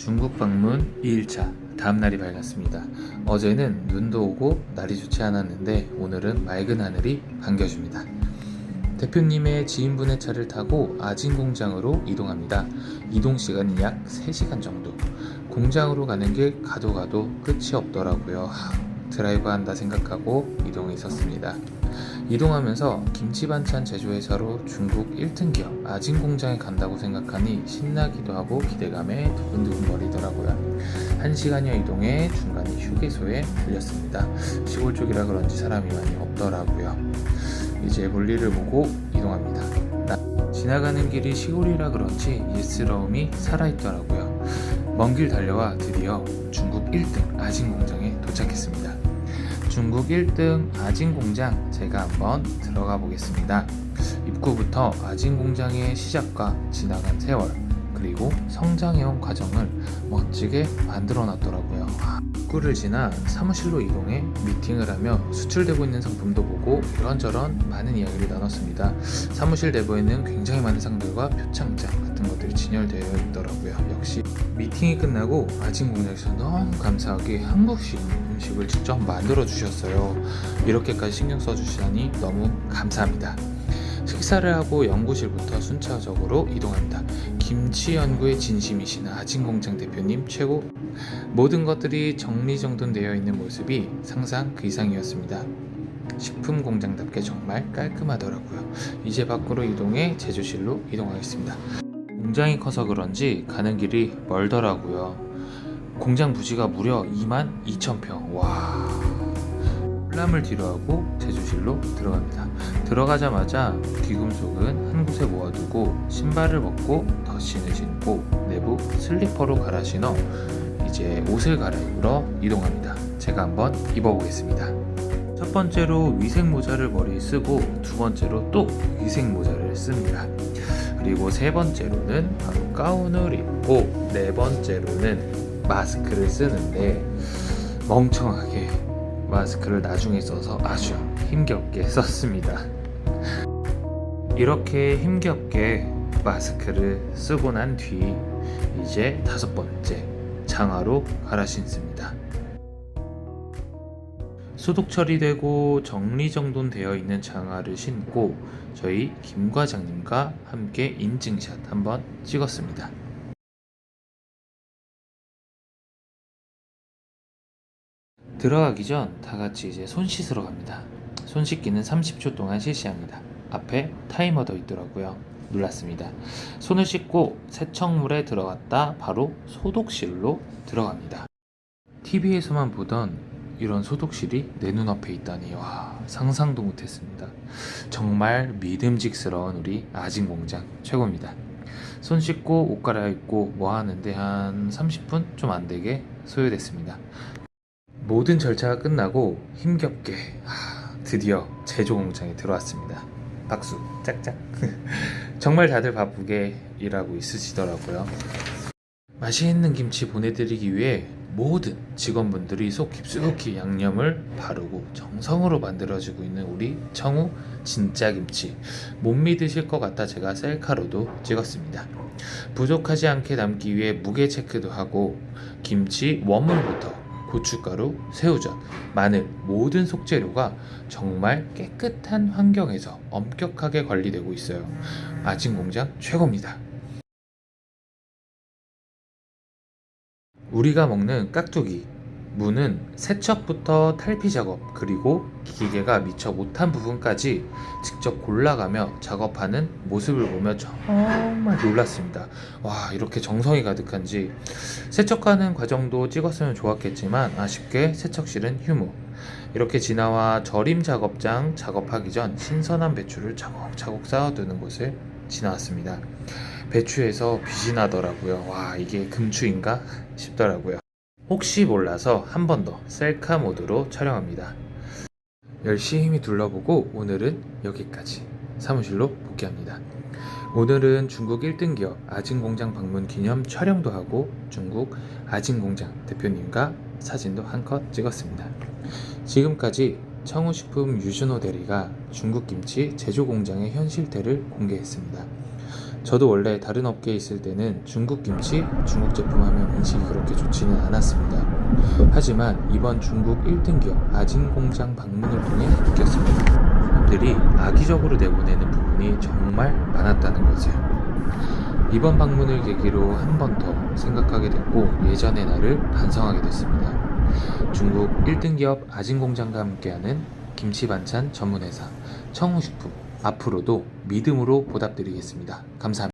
중국 방문 2일차 다음날이 밝았습니다. 어제는 눈도 오고 날이 좋지 않았는데 오늘은 맑은 하늘이 반겨줍니다. 대표님의 지인분의 차를 타고 아진 공장으로 이동합니다. 이동 시간은 약 3시간 정도. 공장으로 가는 길 가도 가도 끝이 없더라고요. 하, 드라이브 한다 생각하고 이동해 있었습니다. 이동하면서 김치 반찬 제조회사로 중국 1등 기업 아진 공장에 간다고 생각하니 신나기도 하고 기대감에 두근두근거리더라고요. 한 시간여 이동해 중간에 휴게소에 들렸습니다. 시골 쪽이라 그런지 사람이 많이 없더라고요. 이제 볼일을 보고 이동합니다. 나- 지나가는 길이 시골이라 그런지 옛스러움이 살아있더라고요. 먼 길 달려와 드디어 중국 1등 아진 공장에 도착했습니다. 중국 1등 아진 공장 제가 한번 들어가 보겠습니다. 입구부터 아진 공장의 시작과 지나간 세월 그리고 성장해온 과정을 멋지게 만들어 놨더라고요. 입구를 지나 사무실로 이동해 미팅을 하며 수출되고 있는 상품도 보고 이런저런 많은 이야기를 나눴습니다. 사무실 내부에는 굉장히 많은 상들과 표창장 같은 것들이 진열되어 있더라고요. 역시 미팅이 끝나고 아진 공장에서 너무 감사하게 한국식 음식을 직접 만들어 주셨어요. 이렇게까지 신경 써 주시다니 너무 감사합니다. 식사를 하고 연구실부터 순차적으로 이동합니다. 김치 연구에 진심이신 아진 공장 대표님 최고. 모든 것들이 정리정돈되어 있는 모습이 상상 그 이상이었습니다. 식품 공장답게 정말 깔끔하더라고요. 이제 밖으로 이동해 제조실로 이동하겠습니다. 공장이 커서 그런지 가는 길이 멀더라고요. 공장 부지가 무려 2만 2천 평. 와. 람을 뒤로 하고 제조실로 들어갑니다. 들어가자마자 귀금속은 한 곳에 모아두고 신발을 벗고 덧신을 신고 내부 슬리퍼로 갈아 신어 이제 옷을 갈아입으러 이동합니다. 제가 한번 입어보겠습니다. 첫 번째로 위생 모자를 머리에 쓰고 두 번째로 또 위생 모자를 씁니다. 그리고 세 번째로는 바로 가운을 입고 네 번째로는 마스크를 쓰는데 멍청하게 마스크를 나중에 써서 아주 힘겹게 썼습니다. 이렇게 힘겹게 마스크를 쓰고 난 뒤 이제 다섯 번째 장화로 갈아 신습니다. 소독 처리되고 정리정돈되어 있는 장화를 신고 저희 김 과장님과 함께 인증샷 한번 찍었습니다. 들어가기 전 다 같이 이제 손 씻으러 갑니다. 손 씻기는 30초 동안 실시합니다. 앞에 타이머도 있더라고요. 눌렀습니다. 손을 씻고 세척물에 들어갔다 바로 소독실로 들어갑니다. TV에서만 보던 이런 소독실이 내 눈앞에 있다니 와 상상도 못했습니다. 정말 믿음직스러운 우리 아진 공장 최고입니다. 손 씻고 옷 갈아입고 뭐 하는데 한 30분 좀 안 되게 소요됐습니다. 모든 절차가 끝나고 힘겹게 아, 드디어 제조 공장에 들어왔습니다. 박수 짝짝. 정말 다들 바쁘게 일하고 있으시더라고요. 맛있는 김치 보내드리기 위해 모든 직원분들이 속 깊숙이 양념을 바르고 정성으로 만들어지고 있는 우리 청우 진짜 김치 못 믿으실 것 같아 제가 셀카로도 찍었습니다. 부족하지 않게 남기 위해 무게 체크도 하고 김치 원물부터 고춧가루, 새우젓, 마늘 모든 속재료가 정말 깨끗한 환경에서 엄격하게 관리되고 있어요. 아진 공장 최고입니다. 우리가 먹는 깍두기 무는 세척부터 탈피 작업 그리고 기계가 미처 못한 부분까지 직접 골라가며 작업하는 모습을 보며 정말 놀랐습니다. 와 이렇게 정성이 가득한지 세척하는 과정도 찍었으면 좋았겠지만 아쉽게 세척실은 휴무 이렇게 지나와 절임 작업장 작업하기 전 신선한 배추를 차곡차곡 쌓아두는 곳을 지나왔습니다. 배추에서 빛이 나더라고요. 와 이게 금추인가 싶더라고요. 혹시 몰라서 한 번 더 셀카 모드로 촬영합니다. 열심히 둘러보고 오늘은 여기까지 사무실로 복귀합니다. 오늘은 중국 1등 기업 아진 공장 방문 기념 촬영도 하고 중국 아진 공장 대표님과 사진도 한컷 찍었습니다. 지금까지 청우식품 유준호 대리가 중국 김치 제조 공장의 현실태를 공개했습니다. 저도 원래 다른 업계에 있을 때는 중국 김치, 중국 제품 하면 인식이 그렇게 좋지는 않았습니다. 하지만 이번 중국 1등 기업 아진 공장 방문을 통해 느꼈습니다. 사람들이 악의적으로 내보내는 부분이 정말 많았다는 거죠. 이번 방문을 계기로 한 번 더 생각하게 됐고 예전의 나를 반성하게 됐습니다. 중국 1등 기업 아진 공장과 함께하는 김치 반찬 전문 회사 청우식품 앞으로도 믿음으로 보답드리겠습니다. 감사합니다.